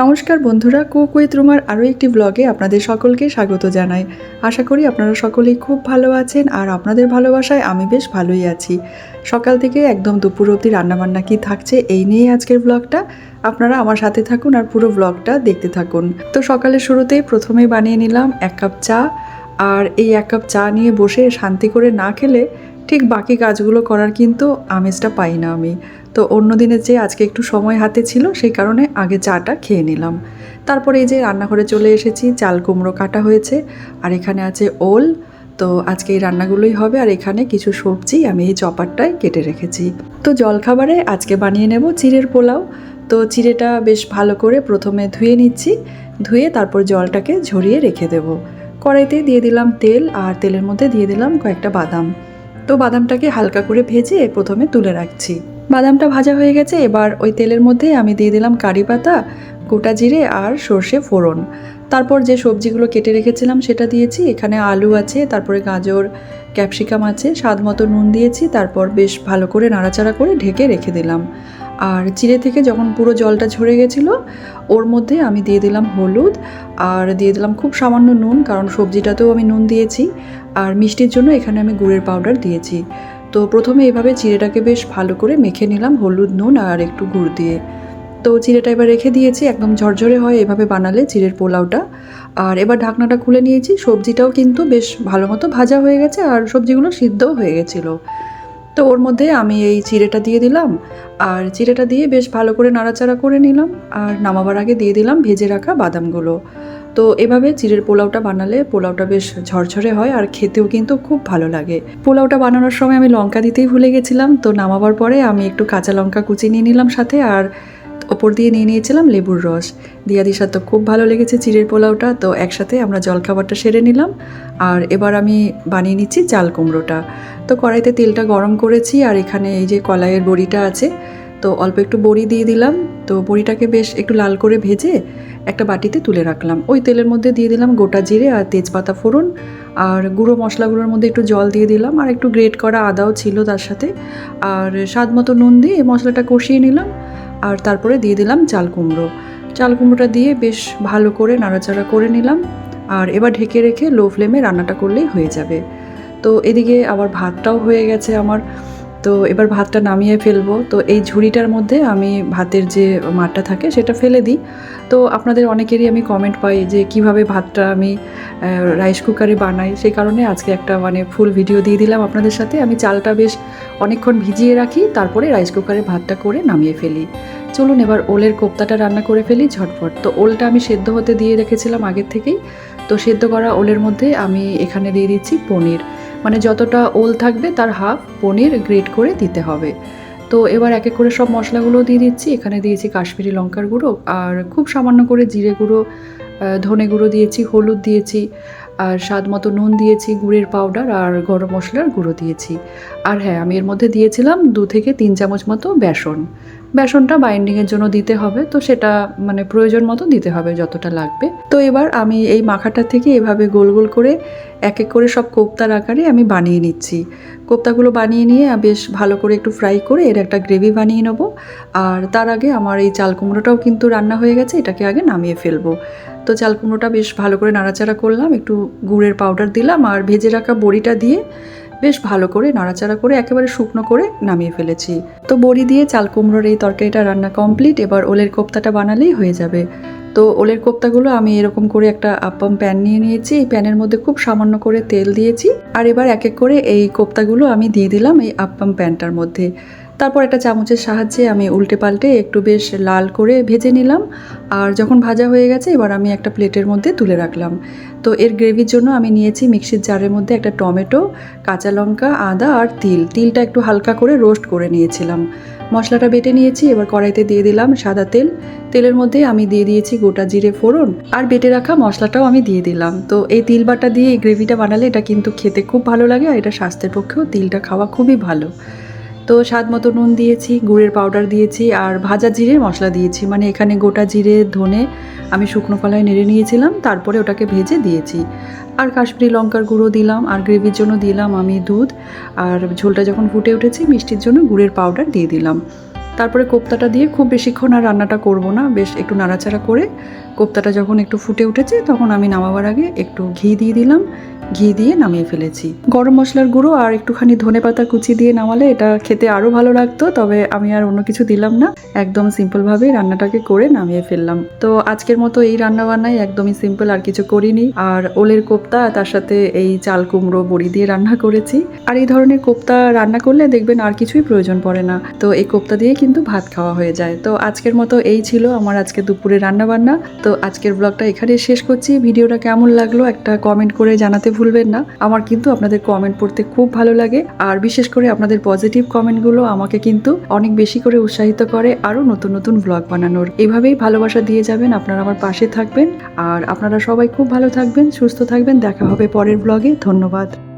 নমস্কার বন্ধুরা cook with রুমার আরও একটি ব্লগে আপনাদের সকলকে স্বাগত জানাই। আশা করি আপনারা সকলেই খুব ভালো আছেন আর আপনাদের ভালোবাসায় আমি বেশ ভালোই আছি। সকাল থেকে একদম দুপুর অবধি রান্নাবান্না কি থাকছে এই নিয়েই আজকের ব্লগটা আপনারা আমার সাথে থাকুন আর পুরো ব্লগটা দেখতে থাকুন। তো সকালের শুরুতেই প্রথমেই বানিয়ে নিলাম এক কাপ চা। আর এই এক কাপ চা নিয়ে বসে শান্তি করে না খেলে ঠিক বাকি কাজগুলো করার কিন্তু আমেজটা পাই না আমি। তো অন্য দিনের যে আজকে একটু সময় হাতে ছিল, সেই কারণে আগে চাটা খেয়ে নিলাম। তারপরে এই যে রান্নাঘরে চলে এসেছি, চাল কুমড়ো কাটা হয়েছে, আর এখানে আছে ওল। তো আজকে এই রান্নাগুলোই হবে, আর এখানে কিছু সবজি আমি এই চপারটায় কেটে রেখেছি। তো জলখাবারে আজকে বানিয়ে নেব চিড়ের পোলাও। তো চিড়েটা বেশ ভালো করে প্রথমে ধুয়ে নিচ্ছি, ধুয়ে তারপর জলটাকে ঝরিয়ে রেখে দেব। কড়াইতে দিয়ে দিলাম তেল, আর তেলের মধ্যে দিয়ে দিলাম কয়েকটা বাদাম। তো বাদামটাকে হালকা করে ভেজে প্রথমে তুলে রাখছি। বাদামটা ভাজা হয়ে গেছে, এবার ওই তেলের মধ্যে আমি দিয়ে দিলাম কারি পাতা, গোটা জিরে আর সর্ষে ফোড়ন। তারপর যে সবজিগুলো কেটে রেখেছিলাম সেটা দিয়েছি, এখানে আলু আছে, তারপরে গাজর, ক্যাপসিকাম আছে, স্বাদ মতো নুন দিয়েছি, তারপর বেশ ভালো করে নাড়াচাড়া করে ঢেকে রেখে দিলাম। আর চিড়ে থেকে যখন পুরো জলটা ঝরে গেছিল, ওর মধ্যে আমি দিয়ে দিলাম হলুদ, আর দিয়ে দিলাম খুব সামান্য নুন, কারণ সবজিটাতেও আমি নুন দিয়েছি। আর মিষ্টির জন্য এখানে আমি গুড়ের পাউডার দিয়েছি। তো প্রথমে এভাবে চিড়েটাকে বেশ ভালো করে মেখে নিলাম, হলুদ, নুন আর একটু গুড় দিয়ে। তো চিড়েটা এবার রেখে দিয়েছি, একদম ঝরঝরে হয় এভাবে বানালে চিড়ের পোলাওটা। আর এবার ঢাকনাটা খুলে নিয়েছি, সবজিটাও কিন্তু বেশ ভালো মতো ভাজা হয়ে গেছে আর সবজিগুলো সিদ্ধও হয়ে গেছিল। তো ওর মধ্যে আমি এই চিড়েটা দিয়ে দিলাম আর চিড়েটা দিয়ে বেশ ভালো করে নাড়াচাড়া করে নিলাম আর নামাবার আগে দিয়ে দিলাম ভেজে রাখা বাদামগুলো। তো এভাবে চিড়ের পোলাওটা বানালে পোলাওটা বেশ ঝরঝরে হয় আর খেতেও কিন্তু খুব ভালো লাগে। পোলাওটা বানানোর সময় আমি লঙ্কা দিতেই ভুলে গেছিলাম, তো নামাবার পরে আমি একটু কাঁচা লঙ্কা কুচি নিয়ে নিলাম সাথে আর ওপর দিয়ে নিয়ে নিয়েছিলাম লেবুর রস। দিয়াদির সাথে খুব ভালো লেগেছে চিড়ের পোলাওটা, তো একসাথে আমরা জলখাবারটা সেরে নিলাম। আর এবার আমি বানিয়ে নিচ্ছি চাল কুমড়োটা। তো কড়াইতে তেলটা গরম করেছি আর এখানে এই যে কলাইয়ের বড়িটা আছে, তো অল্প একটু বড়ি দিয়ে দিলাম। তো বড়িটাকে বেশ একটু লাল করে ভেজে একটা বাটিতে তুলে রাখলাম। ওই তেলের মধ্যে দিয়ে দিলাম গোটা জিরে আর তেজপাতা ফোড়ন আর গুঁড়ো মশলাগুলোর মধ্যে একটু জল দিয়ে দিলাম আর একটু গ্রেট করা আদাও ছিল তার সাথে। আর স্বাদ মতো নুন দিয়ে মশলাটা কষিয়ে নিলাম আর তারপরে দিয়ে দিলাম চাল কুমড়ো। চাল কুমড়োটা দিয়ে বেশ ভালো করে নাড়াচাড়া করে নিলাম আর এবার ঢেকে রেখে লো ফ্লেমে রান্নাটা করলেই হয়ে যাবে। তো এদিকে আবার ভাতটাও হয়ে গেছে আমার। তো এবার ভাতটা নামিয়ে ফেলব। তো এই ঝুড়িটার মধ্যে আমি ভাতের যে মাঠটা থাকে সেটা ফেলে দিই। তো আপনাদের অনেকেরই আমি কমেন্ট পাই যে কীভাবে ভাতটা আমি রাইস কুকারে বানাই। সেই কারণে আজকে একটা মানে ফুল ভিডিও দিয়ে দিলাম আপনাদের সাথে। আমি চালটা বেশ অনেকক্ষণ ভিজিয়ে রাখি, তারপরে রাইস কুকারে ভাতটা করে নামিয়ে ফেলি। চলুন এবার ওলের কোপ্তাটা রান্না করে ফেলি ঝটফট তো ওলটা আমি সেদ্ধ হতে দিয়ে রেখেছিলাম আগের থেকেই। তো সেদ্ধ করা ওলের মধ্যে আমি এখানে দিয়ে দিচ্ছি পনির। মানে যতটা ওল থাকবে তার হাফ পনির গ্রেট করে দিতে হবে। তো এবার এক এক করে সব মশলাগুলো দিয়ে দিচ্ছি। এখানে দিয়েছি কাশ্মীরি লঙ্কার গুঁড়ো আর খুব সামান্য করে জিরে গুঁড়ো ধনে গুঁড়ো দিয়েছি, হলুদ দিয়েছি আর স্বাদ মতো নুন দিয়েছি, গুড়ের পাউডার আর গরম মশলার গুঁড়ো দিয়েছি। আর হ্যাঁ আমি এর মধ্যে দিয়েছিলাম দু থেকে তিন চামচ মতো বেসন। বেসনটা বাইন্ডিংয়ের জন্য দিতে হবে। তো সেটা মানে প্রয়োজন মতো দিতে হবে যতটা লাগবে। তো এবার আমি এই মাখাটা থেকে এভাবে গোল গোল করে এক এক করে সব কোপ্তার আকারে আমি বানিয়ে নিচ্ছি। কোপ্তাগুলো বানিয়ে নিয়ে বেশ ভালো করে একটু ফ্রাই করে এর একটা গ্রেভি বানিয়ে নেব। আর তার আগে আমার এই চাল কুমড়োটাও কিন্তু রান্না হয়ে গেছে, এটাকে আগে নামিয়ে ফেলব। তো চাল কুমড়োটা বেশ ভালো করে নাড়াচাড়া করলাম, একটু গুড়ের পাউডার দিলাম আর ভেজে রাখা বড়িটা দিয়ে বেশ ভালো করে নাড়াচাড়া করে একেবারে শুকনো করে নামিয়ে ফেলেছি। তো বড়ি দিয়ে চাল কুমড়োর এই তরকারিটা রান্না কমপ্লিট এবার ওলের কোপ্তাটা বানালেই হয়ে যাবে। তো ওলের কোপ্তাগুলো আমি এরকম করে একটা আপ্পাম প্যান নিয়ে নিয়েছি, এই প্যানের মধ্যে খুব সামান্য করে তেল দিয়েছি, আর এবার এক এক করে এই কোপ্তাগুলো আমি দিয়ে দিলাম এই আপ্পাম প্যানটার মধ্যে। তারপর একটা চামচের সাহায্যে আমি উল্টে পাল্টে একটু বেশ লাল করে ভেজে নিলাম। আর যখন ভাজা হয়ে গেছে, এবার আমি একটা প্লেটের মধ্যে তুলে রাখলাম। তো এর গ্রেভির জন্য আমি নিয়েছি মিক্সির জারের মধ্যে একটা টমেটো, কাঁচা লঙ্কা, আদা আর তিল। তিলটা একটু হালকা করে রোস্ট করে নিয়েছিলাম। মশলাটা বেটে নিয়েছি, এবার কড়াইতে দিয়ে দিলাম সাদা তেল। তেলের মধ্যে আমি দিয়ে দিয়েছি গোটা জিরে ফোড়ন আর বেটে রাখা মশলাটাও আমি দিয়ে দিলাম। তো এই তিল বাটা দিয়ে এই গ্রেভিটা বানালে এটা কিন্তু খেতে খুব ভালো লাগে আর এটা স্বাস্থ্যের পক্ষেও তিলটা খাওয়া খুবই ভালো। তো স্বাদ মতো নুন দিয়েছি, গুড়ের পাউডার দিয়েছি আর ভাজা জিরের মশলা দিয়েছি। মানে এখানে গোটা জিরে, ধনে আমি শুকনো কলায় নেড়ে নিয়েছিলাম, তারপরে ওটাকে ভেজে দিয়েছি। আর কাশ্মীরি লঙ্কার গুঁড়ো দিলাম, আর গ্রেভির জন্য দিলাম আমি দুধ। আর ঝোলটা যখন ফুটে উঠেছে, মিষ্টির জন্য গুড়ের পাউডার দিয়ে দিলাম। তারপরে কোপ্তাটা দিয়ে খুব বেশিক্ষণ আর রান্নাটা করব না, বেশ একটু নাড়াচাড়া করে কোপ্তাটা যখন একটু ফুটে উঠেছে, তখন আমি নামাবার আগে একটু ঘি দিয়ে দিলাম। ঘি দিয়ে নামিয়ে ফেলেছি। গরম মশলার গুঁড়ো আর একটুখানি ধনে পাতা কুচি দিয়ে নামালে এটা খেতে আরও ভালো লাগতো, তবে আমি আর অন্য কিছু দিলাম না। একদম সিম্পলভাবে রান্নাটাকে করে নামিয়ে ফেললাম। তো আজকের মতো এই রান্না বান্নাই একদমই সিম্পল আর কিছু করিনি। আর ওলের কোপ্তা, তার সাথে এই চাল কুমড়ো, বড়ি দিয়ে রান্না করেছি। আর এই ধরনের কোপ্তা রান্না করলে দেখবেন আর কিছুই প্রয়োজন পড়ে না। তো এই কোপ্তা দিয়ে কিন্তু ভাত খাওয়া হয়ে যায়। তো আজকের মতো এই ছিল আমার আজকে দুপুরে রান্না বান্না তো আজকের ব্লগটা এখানে শেষ করছি। ভিডিওটা কেমন লাগল একটা কমেন্ট করে জানাতে ভুলবেন না। আমার কিন্তু আপনাদের কমেন্ট পড়তে খুব ভালো লাগে। আর বিশেষ করে আপনাদের পজিটিভ কমেন্টগুলো আমাকে কিন্তু অনেক বেশি করে উৎসাহিত করে আরও নতুন নতুন ব্লগ বানানোর। এভাবেই ভালোবাসা দিয়ে যাবেন, আপনারা আমার পাশে থাকবেন। আর আপনারা সবাই খুব ভালো থাকবেন, সুস্থ থাকবেন। দেখা হবে পরের ব্লগে ধন্যবাদ।